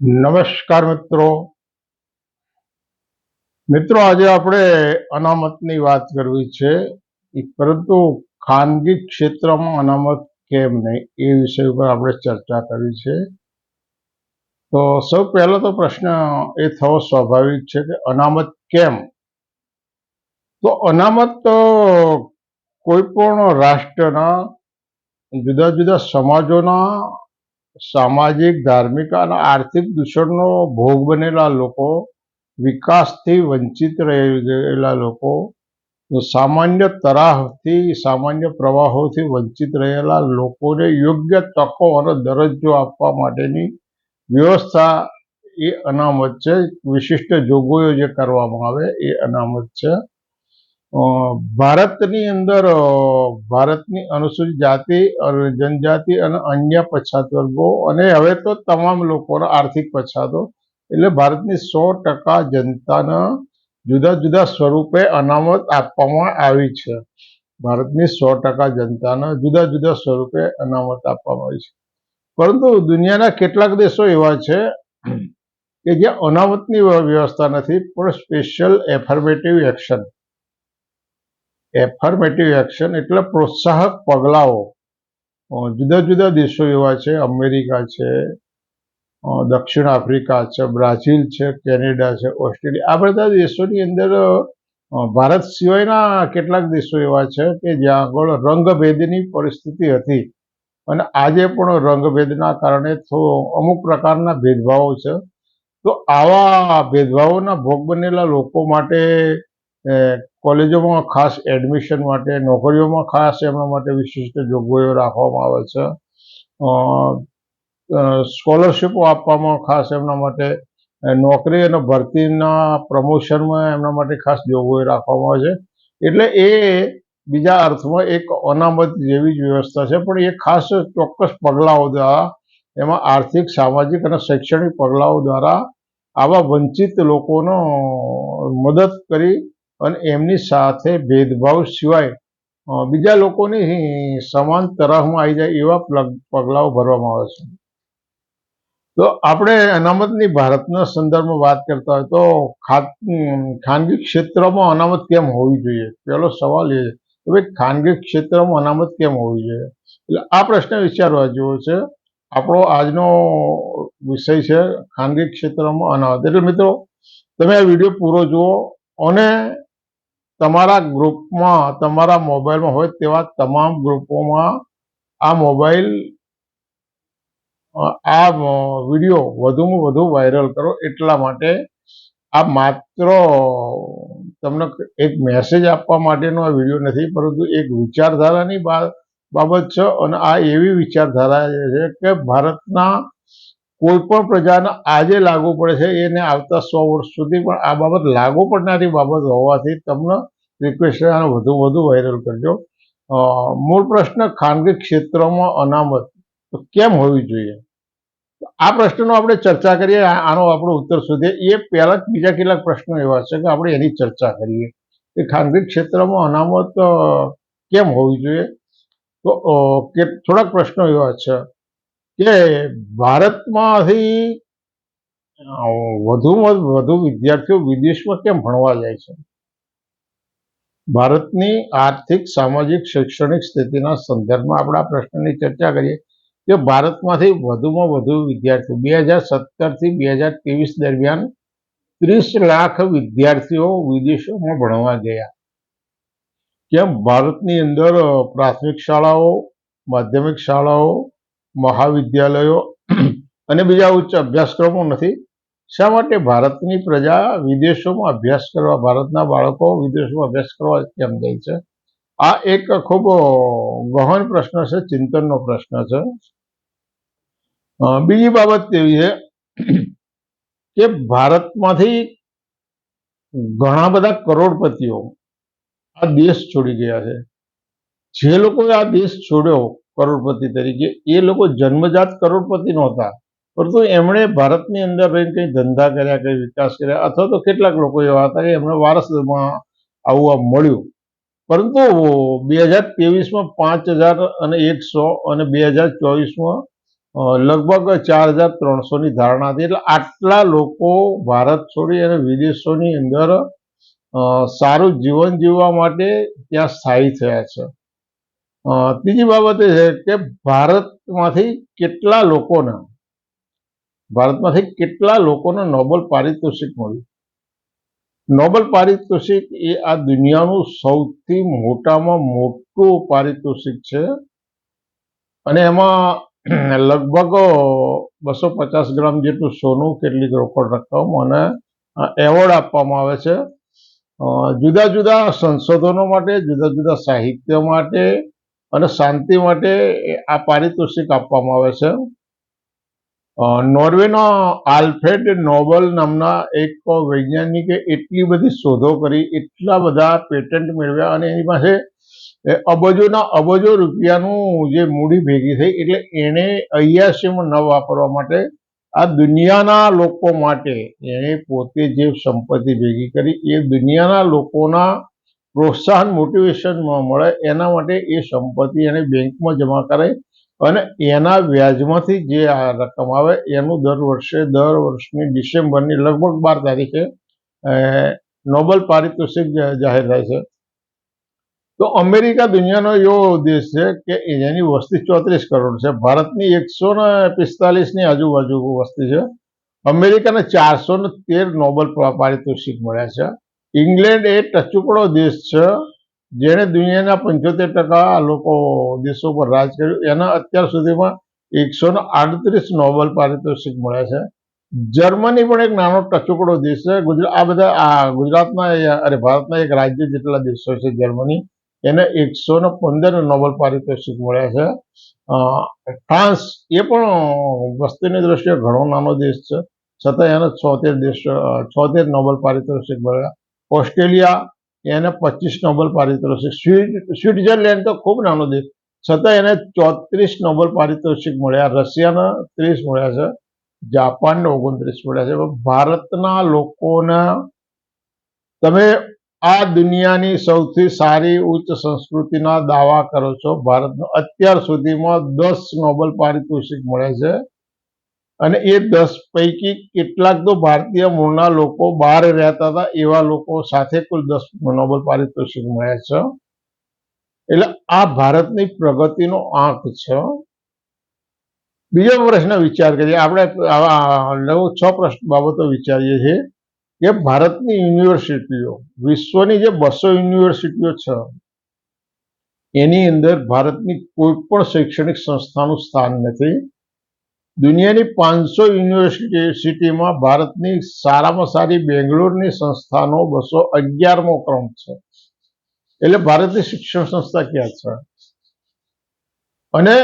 નમસ્કાર મિત્રો. મિત્રો, આજે આપણે અનામતની વાત કરવી છે. પરંતુ ખાનગી ક્ષેત્રમાં અનામત કેમ નહીં એ વિષય ઉપર આપણે ચર્ચા કરી છે. તો સૌ પહેલો તો પ્રશ્ન એ થવો સ્વાભાવિક છે કે અનામત કેમ? તો અનામત તો કોઈ પણ રાષ્ટ્રના જુદા જુદા સમાજોના સામાજિક, ધાર્મિક અને આર્થિક દૂષણનો ભોગ બનેલા લોકો, વિકાસથી વંચિત રહેલા લોકો સામાન્ય તરાહથી, સામાન્ય પ્રવાહોથી વંચિત રહેલા લોકોને યોગ્ય તકો અને દરજ્જો આપવા માટેની વ્યવસ્થા એ અનામત છે. વિશિષ્ટ જોગવાઈઓ જે કરવામાં આવે એ અનામત છે. ભારતની અંદર ભારતની અનુસૂચિત જાતિ અને જનજાતિ અને અન્ય પછાત વર્ગો અને હવે તો તમામ લોકોના આર્થિક પછાતો એટલે ભારતની સો ટકા જનતાના જુદા જુદા સ્વરૂપે અનામત આપવામાં આવી છે. ભારતની સો ટકા જનતાના જુદા જુદા સ્વરૂપે અનામત આપવામાં આવી છે. પરંતુ દુનિયાના કેટલાક દેશો એવા છે કે જ્યાં અનામતની વ્યવસ્થા નથી પણ special affirmative action affirmative action એટલે પ્રોત્સાહક પગલાઓ. જુદા જુદા દેશો એવા છે, અમેરિકા છે દક્ષિણ આફ્રિકા છે, બ્રાઝિલ છે, કેનેડા છે, ઓસ્ટ્રેલિયા. આ બધા દેશોની અંદર ભારત સિવાયના કેટલાક દેશો એવા છે કે જ્યાં આગળ રંગભેદની પરિસ્થિતિ હતી. અને આજે પણ રંગભેદના કારણે થોડો અમુક પ્રકારના ભેદભાવો છે. તો આવા ભેદભાવોના ભોગ બનેલા લોકો માટે કોલેજોમાં ખાસ એડમિશન માટે, નોકરીઓમાં ખાસ એમના માટે વિશિષ્ટ જોગવાઈઓ રાખવામાં આવે છે. સ્કોલરશીપો આપવામાં ખાસ એમના માટે નોકરી અને ભરતીના પ્રમોશનમાં એમના માટે ખાસ જોગવાઈ રાખવામાં આવે છે. એટલે એ બીજા અર્થમાં એક અનામત જેવી જ વ્યવસ્થા છે, પણ એ ખાસ ચોક્કસ પગલાઓ દ્વારા, એમાં આર્થિક, સામાજિક અને શૈક્ષણિક પગલાઓ દ્વારા આવા વંચિત લોકોનો મદદ કરી અને એમની સાથે ભેદભાવ સિવાય બીજા લોકોની સમાન તરફમાં આવી જાય એવા પગલાઓ ભરવામાં આવે છે. તો આપણે અનામતની ભારતના સંદર્ભમાં વાત કરતા હોય તો ખાનગી ક્ષેત્રમાં અનામત કેમ હોવી જોઈએ? પહેલો સવાલ એ કે ભાઈ, ખાનગી ક્ષેત્રમાં અનામત કેમ હોવી જોઈએ? એટલે આ પ્રશ્ન વિચારવા જેવો છે. આપણો આજનો વિષય છે ખાનગી ક્ષેત્રમાં અનામત. એટલે મિત્રો, તમે આ વીડિયો પૂરો જુઓ અને તમારા ગ્રુપમાં, તમારા મોબાઈલમાં હોય તેવા તમામ ગ્રુપોમાં આ મોબાઈલ આ વીડિયો વધુમાં વધુ વાયરલ કરો એટલા માટે આ માત્ર તમને એક મેસેજ આપવા માટેનો આ વીડિયો નથી, પરંતુ એક વિચારધારાની બાબત છે અને આ એવી વિચારધારા છે કે ભારતના કોઈ પણ પ્રજાને આજે લાગુ પડે છે, એને આવતા સો વર્ષ સુધી પણ આ બાબત લાગુ પડનારી બાબત હોવાથી તમને રિક્વેસ્ટ છે, આને વધુ વધુ વાયરલ કરજો. મૂળ પ્રશ્ન, ખાનગી ક્ષેત્રમાં અનામત તો કેમ હોવી જોઈએ? આ પ્રશ્નનો આપણે ચર્ચા કરીએ આનો આપણો ઉત્તર શોધીએ. એ પહેલા જ બીજા કેટલાક પ્રશ્નો એવા છે કે આપણે એની ચર્ચા કરીએ કે ખાનગી ક્ષેત્રમાં અનામત કેમ હોવી જોઈએ? તો કે, થોડાક પ્રશ્નો એવા છે. કે ભારતમાંથી વધુમાં વધુ વિદ્યાર્થીઓ વિદેશમાં કેમ ભણવા જાય છે? ભારતની આર્થિક, સામાજિક, શૈક્ષણિક સ્થિતિના સંદર્ભમાં આપણે આ પ્રશ્નની ચર્ચા કરીએ કે ભારતમાંથી વધુમાં વધુ વિદ્યાર્થીઓ, બે હજાર સત્તરથી બે હજાર ત્રેવીસ દરમિયાન ત્રીસ લાખ વિદ્યાર્થીઓ વિદેશોમાં ભણવા ગયા. કેમ? ભારતની અંદર પ્રાથમિક શાળાઓ, માધ્યમિક શાળાઓ મહાવિદ્યાલયો અને બીજા ઉચ્ચ અભ્યાસક્રમો નથી. શા માટે ભારતની પ્રજા વિદેશોમાં અભ્યાસ કરવા, ભારતના બાળકો વિદેશોમાં અભ્યાસ કરવા કેમ જાય છે? આ એક ખૂબ ગહન પ્રશ્ન છે, ચિંતનનો પ્રશ્ન છે. બીજી બાબત એવી છે કે ભારતમાંથી ઘણા બધા કરોડપતિઓ આ દેશ છોડી ગયા છે. જે લોકોએ આ દેશ છોડ્યો કરોડપતિ તરીકે. એ લોકો જન્મજાત કરોડપતિ નહોતા પરંતુ એમણે ભારતની અંદર રહીને કંઈ ધંધા કર્યા, કંઈ વિકાસ કર્યા, અથવા તો કેટલાક લોકો એવા હતા કે એમને વારસમાં આવવા મળ્યું. પરંતુ બે હજાર ત્રેવીસમાં પાંચ હજાર અને એકસો અને બે હજાર ચોવીસમાં લગભગ ચાર હજાર ત્રણસોની ધારણા હતી. એટલે આટલા લોકો ભારત છોડી અને વિદેશોની અંદર સારું જીવન જીવવા માટે ત્યાં સ્થાયી થયા છે. ત્રીજી બાબત એ છે કે ભારતમાંથી કેટલા લોકોને, ભારતમાંથી કેટલા લોકોને નોબલ પારિતોષિક મળ્યું? નોબલ પારિતોષિક એ આ દુનિયાનું સૌથી મોટામાં મોટું પારિતોષિક છે અને એમાં લગભગ બસો પચાસ ગ્રામ જેટલું સોનું, કેટલીક રોકડ રકમ અને એવોર્ડ આપવામાં આવે છે. જુદા જુદા સંશોધનો માટે, જુદા જુદા સાહિત્ય માટે અને શાંતિ માટે આ પારિતોષિક આપવામાં આવે છે. નોર્વેનો આલ્ફ્રેડ નોબલ નામના એક વૈજ્ઞાનિકે એટલી બધી શોધો કરી, એટલા બધા પેટન્ટ મેળવ્યા અને એની પાસે અબજોના અબજો રૂપિયાનું જે મૂડી ભેગી થઈ એટલે એણે અય્યાસીમાં ન વાપરવા માટે આ દુનિયાના લોકો માટે એણે પોતે જે સંપત્તિ ભેગી કરી એ દુનિયાના લોકોના પ્રોત્સાહન મોટિવેશન મળે, એના માટે એ સંપત્તિ એને બેંકમાં જમા કરાઈ અને એના વ્યાજમાંથી જે આ રકમ આવે, એનું દર વર્ષે, દર વર્ષની ડિસેમ્બરની લગભગ બાર તારીખે નોબલ પારિતોષિક જાહેર થાય છે. તો અમેરિકા દુનિયાનો એવો દેશ છે કે એની વસ્તી ચોત્રીસ કરોડ છે. ભારતની એકસો ને પિસ્તાલીસની આજુબાજુ વસ્તી છે. અમેરિકાને ચારસો ને તેર નોબલ પારિતોષિક મળ્યા છે. ઇંગ્લેન્ડ એ ટચુકડો દેશ છે, જેણે દુનિયાના પંચોતેર ટકા લોકો દેશો પર રાજ કર્યું. એના અત્યાર સુધીમાં એકસો આડત્રીસ નોબેલ પારિતોષિક મળ્યા છે. જર્મની પણ એક નાનો ટચુકડો દેશ છે. આ બધા, આ ગુજરાતના અરે ભારતના એક રાજ્ય જેટલા દેશો છે જર્મની, એને એકસો ને પંદર નોબેલ પારિતોષિક મળ્યા છે. ફ્રાન્સ એ પણ વસ્તીની દ્રષ્ટિએ ઘણો નાનો દેશ છે. છતાં એને છોતેર દેશ, છોતેર નોબેલ પારિતોષિક મળ્યા. ઓસ્ટ્રેલિયા એને પચીસ નોબેલ પારિતોષિક સ્વિટરલેન્ડ તો ખૂબ નાનો દેશ. છતાં એને ચોત્રીસ નોબેલ પારિતોષિક મળ્યા. રશિયાના ત્રીસ મળ્યા છે. જાપાનને ઓગણત્રીસ મળ્યા છે. ભારતના લોકોના તમે આ દુનિયાની સૌથી સારી ઉચ્ચ સંસ્કૃતિના દાવા કરો છો. ભારતનો અત્યાર સુધીમાં દસ નોબેલ પારિતોષિક મળે છે. અને એ દસ પૈકી કેટલાક તો ભારતીય મૂળના લોકો બહાર રહેતા હતા, એવા લોકો સાથે કુલ દસ નોબલ પારિતોષિક મળ્યા છે. એટલે આ ભારતની પ્રગતિનો આંક છે. બીજો પ્રશ્ન વિચાર કરીએ, આપણે આવા નવ છ પ્રશ્ન બાબતો વિચારીએ છીએ કે ભારતની યુનિવર્સિટીઓ, વિશ્વની જે બસો યુનિવર્સિટીઓ છે, એની અંદર ભારતની કોઈ પણ શૈક્ષણિક સંસ્થાનું સ્થાન નથી. દુનિયાની પાંચસો યુનિવર્સિટીમાં ભારતની સારામાં સારી બેંગ્લોરની સંસ્થાનો બસો અગિયારમો ક્રમ છે. એટલે ભારતની શિક્ષણ સંસ્થા ક્યાં છે? અને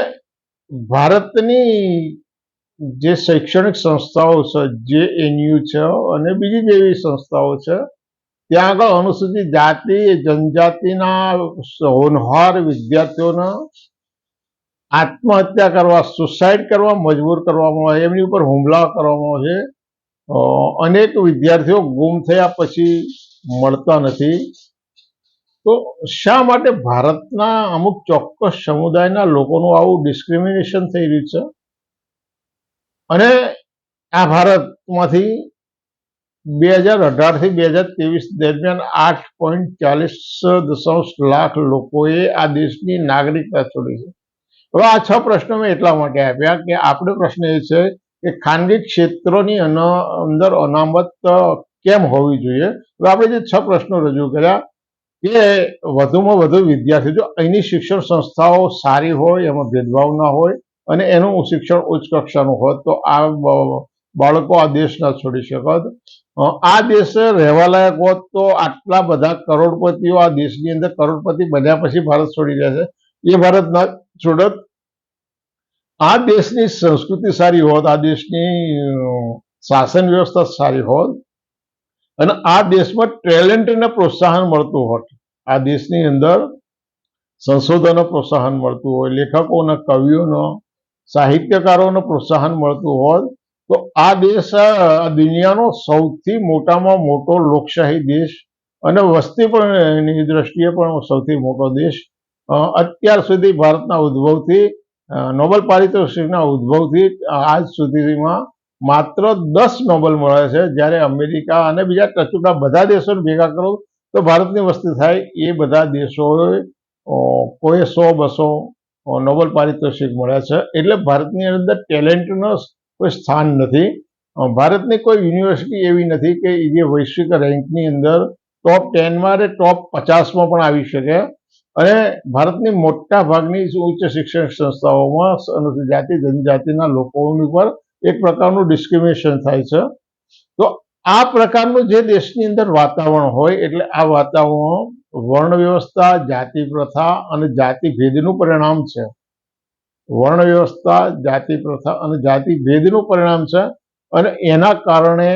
ભારતની જે શૈક્ષણિક સંસ્થાઓ છે, જે એનયુ છે અને બીજી જેવી સંસ્થાઓ છે, ત્યાં આગળ અનુસૂચિત જાતિ, જનજાતિના હોનહાર વિદ્યાર્થીઓને આત્મહત્યા કરવા, સુસાઇડ કરવા, મજબૂર કરવામાં આવે, એમની ઉપર હુમલા કરવામાં આવે છે. અનેક વિદ્યાર્થીઓ ગુમ થયા પછી મળતા નથી. તો શા માટે ભારતના અમુક ચોક્કસ સમુદાયના લોકોનું આવું ડિસ્ક્રિમિનેશન થઈ રહ્યું છે? અને આ ભારતમાંથી બે હજાર અઢારથી બે હજાર ત્રેવીસ દરમિયાન આઠ પોઈન્ટ ચાલીસ દશાંશ લાખ લોકોએ આ દેશની નાગરિકતા છોડી છે. હવે આ છ પ્રશ્નો મેં એટલા માટે આપ્યા કે આપણો પ્રશ્ન એ છે કે ખાનગી ક્ષેત્રોની અંદર અનામત કેમ હોવી જોઈએ? હવે આપણે જે છ પ્રશ્નો રજૂ કર્યા કે વધુમાં વધુ વિદ્યાર્થીઓ, જો અહીંની શિક્ષણ સંસ્થાઓ સારી હોય, એમાં ભેદભાવ ના હોય અને એનું શિક્ષણ ઉચ્ચ કક્ષાનું હોત, તો આ બાળકો આ દેશ ના છોડી શકત. આ દેશ રહેવા લાયક હોત તો આટલા બધા કરોડપતિઓ આ દેશની અંદર કરોડપતિ બન્યા પછી ભારત છોડી રહ્યા છે એ ભારત છોડત આ દેશની સંસ્કૃતિ સારી હોત, આ દેશની શાસન વ્યવસ્થા સારી હોત, અને આ દેશમાં ટેલેન્ટને પ્રોત્સાહન મળતું હોત. આ દેશની અંદર સંશોધનો પ્રોત્સાહન મળતું હોય, લેખકોને કવિઓનો, સાહિત્યકારોને પ્રોત્સાહન મળતું હોત, તો આ દેશ દુનિયાનો સૌથી મોટામાં મોટો લોકશાહી દેશ અને વસ્તી પણ એની દ્રષ્ટિએ પણ સૌથી મોટો દેશ અત્યાર સુધી ભારતના ઉદ્ભવથી નોબલ પારિતોષિકના ઉદ્ભવથી આજ સુધીમાં માત્ર દસ નોબેલ મળે છે. જ્યારે અમેરિકા અને બીજા ટચુકડા બધા દેશોને ભેગા કરો તો ભારતની વસ્તી થાય એ બધા દેશોએ કોઈ સો બસો નોબલ પારિતોષિક મળ્યા છે. એટલે ભારતની અંદર ટેલેન્ટનો કોઈ સ્થાન નથી. ભારતની કોઈ યુનિવર્સિટી એવી નથી કે જે વૈશ્વિક રેન્કની અંદર ટોપ ટેનમાં અને ટોપ પચાસમાં પણ આવી શકે. અને ભારતની મોટા ભાગની ઉચ્ચ શિક્ષણ સંસ્થાઓમાં અનુસૂચિત જાતિ, જનજાતિના લોકોની પર એક પ્રકારનું ડિસ્ક્રિમિનેશન થાય છે. તો આ પ્રકારનું જે દેશની અંદર વાતાવરણ હોય, એટલે આ વાતાવરણ વર્ણ વ્યવસ્થા જાતિ પ્રથા અને જાતિ ભેદનું પરિણામ છે. વર્ણ વ્યવસ્થા જાતિ પ્રથા અને જાતિ ભેદનું પરિણામ છે અને એના કારણે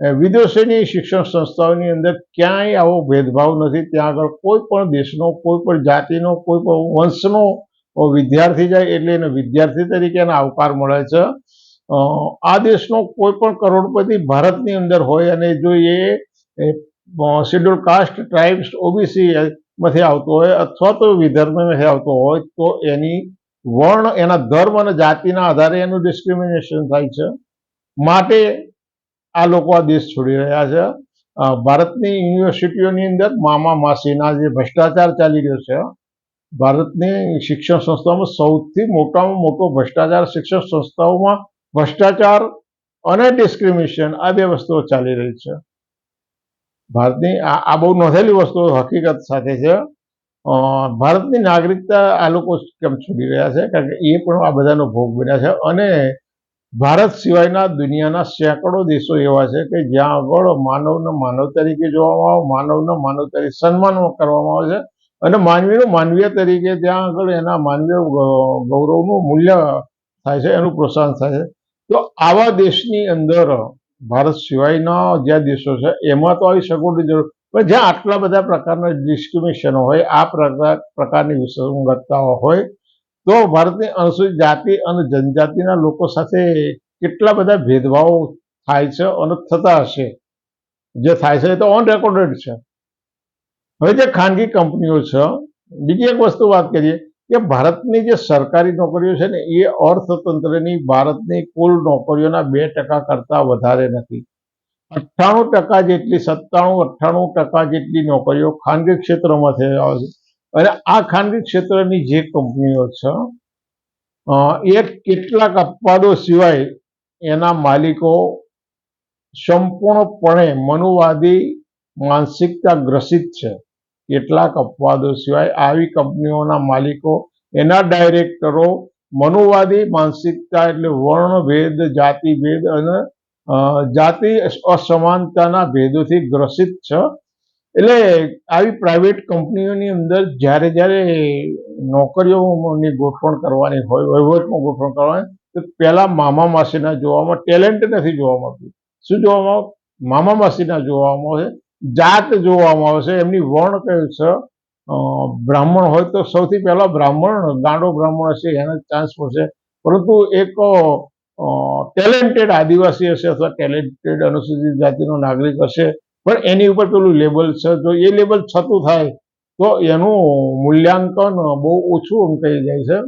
વિદેશોની શિક્ષણ સંસ્થાઓની અંદર ક્યાંય આવો ભેદભાવ નથી. ત્યાં આગળ કોઈ પણ દેશનો, કોઈ પણ જાતિનો, કોઈ પણ વંશનો વિદ્યાર્થી જાય એટલે એને વિદ્યાર્થી તરીકે એને આવકાર મળે છે. આ દેશનો કોઈ પણ કરોડપતિ ભારતની અંદર હોય અને જો એ શેડ્યુલ કાસ્ટ ટ્રાઇબ્સ ઓબીસી માંથી આવતો હોય અથવા તો વિધર્મમાંથી આવતો હોય તો એની વર્ણ, એના ધર્મ અને જાતિના આધારે એનું ડિસ્ક્રિમિનેશન થાય છે. માટે આ લોકો આ દેશ છોડી રહ્યા છે. ભારતની યુનિવર્સિટીઓની અંદર મામા માસીના જે ભ્રષ્ટાચાર ચાલી રહ્યો છે, ભારતની શિક્ષણ સંસ્થાઓમાં સૌથી મોટામાં મોટો ભ્રષ્ટાચાર શિક્ષણ સંસ્થાઓમાં ભ્રષ્ટાચાર અને ડિસ્ક્રિમિનેશન આ બે વસ્તુઓ ચાલી રહી છે. ભારતની આ બહુ નોંધેલી વસ્તુઓ હકીકત સાથે છે. ભારતની નાગરિકતા આ લોકો કેમ છોડી રહ્યા છે? કારણ કે એ પણ આ બધાનો ભોગ બન્યા છે અને ભારત સિવાયના દુનિયાના સેંકડો દેશો એવા છે કે જ્યાં આગળ માનવને માનવ તરીકે જોવામાં આવે, માનવને માનવ તરીકે સન્માન કરવામાં આવે છે. અને માનવીનું માનવીય તરીકે ત્યાં આગળ એના માનવીય ગૌરવનું મૂલ્ય થાય છે, એનું પ્રોત્સાહન થાય છે. તો આવા દેશની અંદર ભારત સિવાયના જ્યાં દેશો છે, એમાં તો આવી સગવડની જરૂર, પણ જ્યાં આટલા બધા પ્રકારના ડિસ્ક્રિમિનેશનો હોય, આ પ્રકાર, પ્રકારની વિસંગતતાઓ હોય તો ભારતની અનુસૂચિત જાતિ અને જનજાતિના લોકો સાથે કેટલા બધા ભેદભાવો થાય છે અને થતા હશે? જે થાય છે એ તો ઓન રેકોર્ડેડ છે. હવે જે ખાનગી કંપનીઓ છે, બીજી એક વસ્તુ વાત કરીએ કે ભારતની જે સરકારી નોકરીઓ છે ને, એ અર્થતંત્રની ભારતની કુલ નોકરીઓના બે ટકા કરતાં વધારે નથી. અઠ્ઠાણું ટકા જેટલી, સત્તાણું, અઠ્ઠાણું ટકા જેટલી નોકરીઓ ખાનગી ક્ષેત્રમાં થઈ આવે છે. અને આ ખાનગી ક્ષેત્રની જે કંપનીઓ છે એ કેટલાક અપવાદો સિવાય એના માલિકો સંપૂર્ણપણે મનુવાદી માનસિકતા ગ્રસિત છે. કેટલાક અપવાદો સિવાય આવી કંપનીઓના માલિકો, એના ડાયરેક્ટરો મનુવાદી માનસિકતા એટલે વર્ણભેદ, જાતિભેદ અને જાતિ અસમાનતાના ભેદોથી ગ્રસિત છે. એટલે આવી પ્રાઇવેટ કંપનીઓની અંદર જ્યારે જ્યારે નોકરીઓની ગોઠવણ કરવાની હોય, વહીવટમાં ગોઠવણ કરવાની તો પહેલાં મામા માસીના જોવામાં ટેલેન્ટ નથી જોવા મળતું શું જોવામાં? મામા માસીના જોવામાં આવે જાત જોવામાં આવે છે, એમની વર્ણ કયું છે બ્રાહ્મણ હોય તો સૌથી પહેલાં બ્રાહ્મણ, ગાંડો બ્રાહ્મણ હશે, એને ચાન્સ મળશે પરંતુ એક ટેલેન્ટેડ આદિવાસી હશે અથવા ટેલેન્ટેડ અનુસૂચિત જાતિનો નાગરિક હશે પણ એની ઉપર પેલું લેબલ છે જો એ લેબલ છતું થાય, તો એનું મૂલ્યાંકન બહુ ઓછું એમ કહી જાય છે.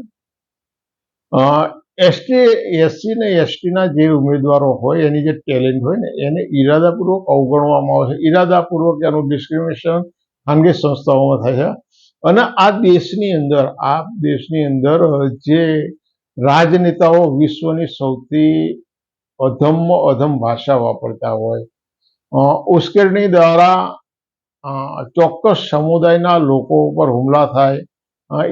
એસટી એસસી ને એસટીના જે ઉમેદવારો હોય, એની જે ટેલેન્ટ હોય ને, એને ઈરાદાપૂર્વક અવગણવામાં આવે છે. ઈરાદાપૂર્વક એનું ડિસ્ક્રિમિનેશન ખાનગી સંસ્થાઓમાં થાય છે. અને આ દેશની અંદર, આ દેશની અંદર જે રાજનેતાઓ વિશ્વની સૌથી અધમમાં અધમ ભાષા વાપરતા હોય ઉશ્કેરણી દ્વારા ચોક્કસ સમુદાયના લોકો ઉપર હુમલા થાય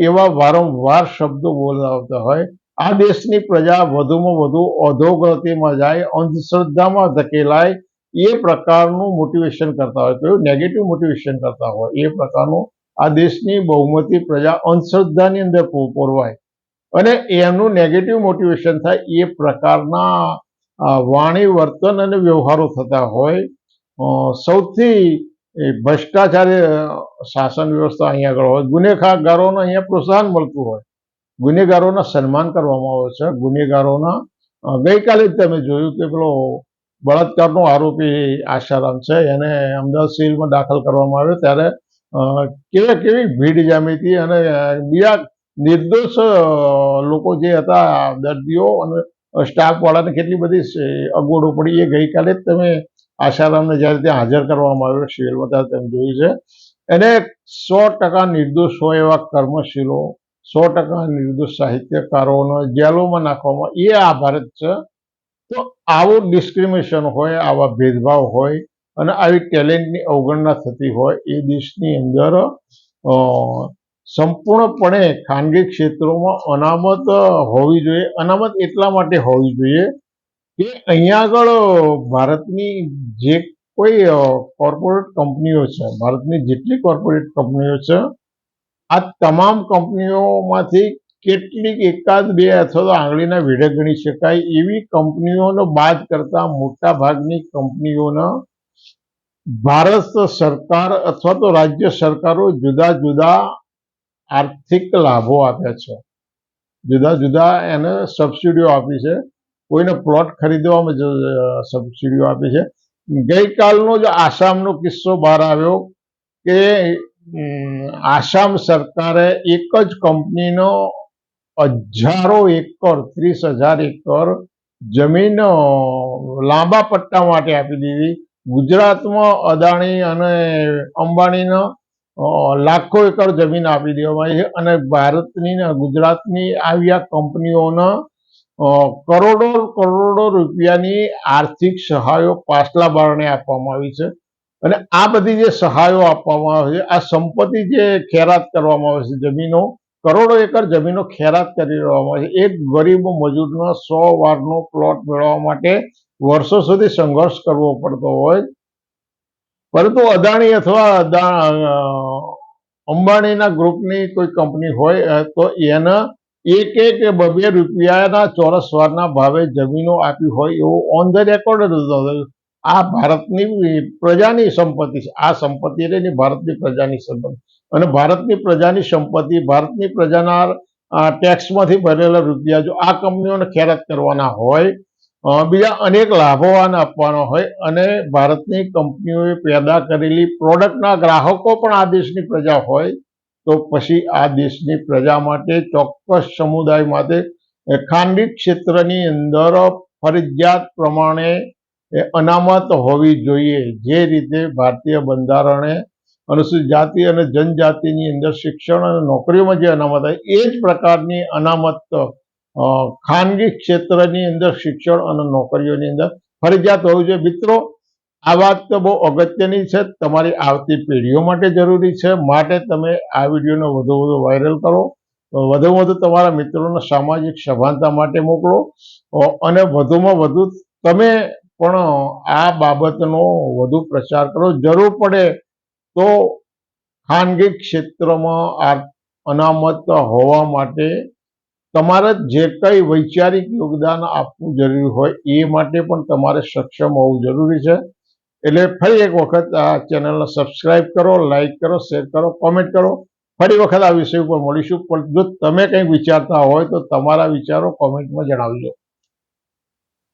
એવા વારંવાર શબ્દો બોલાવતા હોય. આ દેશની પ્રજા વધુમાં વધુ અધોગતિમાં જાય, અંધશ્રદ્ધામાં ધકેલાય, એ પ્રકારનું મોટિવેશન કરતા હોય. કયું નેગેટિવ મોટિવેશન કરતા હોય, એ પ્રકારનું આ દેશની બહુમતી પ્રજા અંધશ્રદ્ધાની અંદર પોરવાય. અને એમનું નેગેટિવ મોટિવેશન થાય, એ પ્રકારના વાણી વર્તન અને વ્યવહારો થતા હોય સૌથી ભ્રષ્ટાચારી શાસન વ્યવસ્થા અહીંયા આગળ હોય. ગુનેગારોને અહીંયા પ્રોત્સાહન મળતું હોય. ગુનેગારોના સન્માન કરવામાં આવે છે. ગુનેગારોના ગઈકાલે જ તમે જોયું કે પેલો બળાત્કારનો આરોપી આશારામ છે. એને અમદાવાદ સિવિલમાં દાખલ કરવામાં આવ્યો. ત્યારે કેવી કેવી ભીડ જામી હતી અને બીજા નિર્દોષ લોકો જે હતા, દર્દીઓ અને સ્ટાફવાળાને કેટલી બધી અગવડો પડી એ ગઈકાલે જ તમે આશારામને જ્યારે ત્યાં હાજર કરવામાં આવ્યો સિવિલમાં ત્યારે તમે જોયું છે. એને સો ટકા નિર્દોષ હોય એવા કર્મશીલો, સો ટકા નિર્દોષ સાહિત્યકારોને જેલોમાં નાખવામાં એ આ ભારત છે. તો આવું ડિસ્ક્રિમિનેશન હોય, આવા ભેદભાવ હોય અને આવી ટેલેન્ટની અવગણના થતી હોય એ દેશની અંદર સંપૂર્ણપણે ખાનગી ક્ષેત્રોમાં અનામત હોવી જોઈએ, અનામત એટલા માટે હોવી જોઈએ કે અહીંયા આગળ ભારતની જે કોઈ કોર્પોરેટ કંપનીઓ છે, ભારતની જેટલી કોર્પોરેટ કંપનીઓ છે, આ તમામ કંપનીઓમાંથી કેટલીક એકાદ બે અથવા તો આંગળીના વેઢે ગણી શકાય એવી કંપનીઓનો બાદ કરતા મોટા ભાગની કંપનીઓના ભારત સરકાર અથવા તો રાજ્ય સરકારો જુદા જુદા આર્થિક લાભો આપ્યા છે. જુદા જુદા એને સબસિડીઓ આપી છે. કોઈને પ્લોટ ખરીદવામાં સબસિડીઓ આપી છે. ગઈકાલનો જ આસામનો કિસ્સો બહાર આવ્યો કે આસામ સરકારે એક જ કંપનીનો હજારો એકર, ત્રીસ હજાર એકર જમીન લાંબા પટ્ટા માટે આપી દીધી. ગુજરાતમાં અદાણી અને અંબાણીનો લાખો એકર જમીન આપી દેવામાં આવી છે અને ભારતની ગુજરાતની આવી આ કંપનીઓના કરોડો કરોડો રૂપિયાની આર્થિક સહાયો પાછલા બારણે આપવામાં આવી છે. અને આ બધી જે સહાયો આપવામાં આવે છે, આ સંપત્તિ જે ખેરાત કરવામાં આવે છે જમીનો, કરોડો એકર જમીનો ખેરાત કરી રહેવામાં આવે છે. એક ગરીબ મજૂરનો સો વારનો પ્લોટ મેળવવા માટે વર્ષો સુધી સંઘર્ષ કરવો પડતો હોય. પરંતુ અદાણી અથવા અંબાણીના ગ્રુપની કોઈ કંપની હોય, તો એના એક એક બબે રૂપિયાના ચોરસ વારના ભાવે જમીનો આપી હોય એવું ઓન ધ રેકોર્ડ આ ભારતની પ્રજાની સંપત્તિ છે. આ સંપત્તિ એટલે ભારતની પ્રજાની સંપત્તિ. અને ભારતની પ્રજાની સંપત્તિ, ભારતની પ્રજાના ટેક્સમાંથી ભરેલા રૂપિયા જો આ કંપનીઓને ખેરાત કરવાના હોય બીજા અનેક લાભો આને આપવાનો હોય અને ભારતની કંપનીઓએ પેદા કરેલી પ્રોડક્ટના ગ્રાહકો પણ આ દેશની પ્રજા હોય તો પછી આ દેશની પ્રજા માટે ચોક્કસ સમુદાય માટે ખાનગી ક્ષેત્રની અંદર ફરજિયાત પ્રમાણે અનામત હોવી જોઈએ. જે રીતે ભારતીય બંધારણે અનુસૂચિત જાતિ અને જનજાતિની અંદર શિક્ષણ અને નોકરીઓમાં જે અનામત હોય એ જ પ્રકારની અનામત ખાનગી ક્ષેત્રની અંદર શિક્ષણ અને નોકરીઓની અંદર ફરજિયાત હોવી જોઈએ. મિત્રો આ વાત તો બહુ અગત્યની છે. તમારી આવતી પેઢીઓ માટે જરૂરી છે. માટે તમે આ વિડીયોને વધુ વધુ વાયરલ કરો. વધુ વધુ તમારા મિત્રોને સામાજિક સભાનતા માટે મોકલો. અને વધુમાં વધુ તમે પણ આ બાબતનો વધુ પ્રચાર કરો. જરૂર પડે તો ખાનગી ક્ષેત્રમાં આ અનામત હોવા માટે તમારે જે કંઈ વૈચારિક યોગદાન આપવું જરૂરી હોય એ માટે પણ તમારે સક્ષમ હોવું જરૂરી છે. એટલે ફરી એક વખત આ ચેનલને સબસ્ક્રાઇબ કરો લાઇક કરો શેર કરો કોમેન્ટ કરો. ફરી વખત આ વિષય ઉપર મળીશું. પણ જો તમે કંઈક વિચારતા હોય તો તમારા વિચારો કોમેન્ટમાં જણાવજો.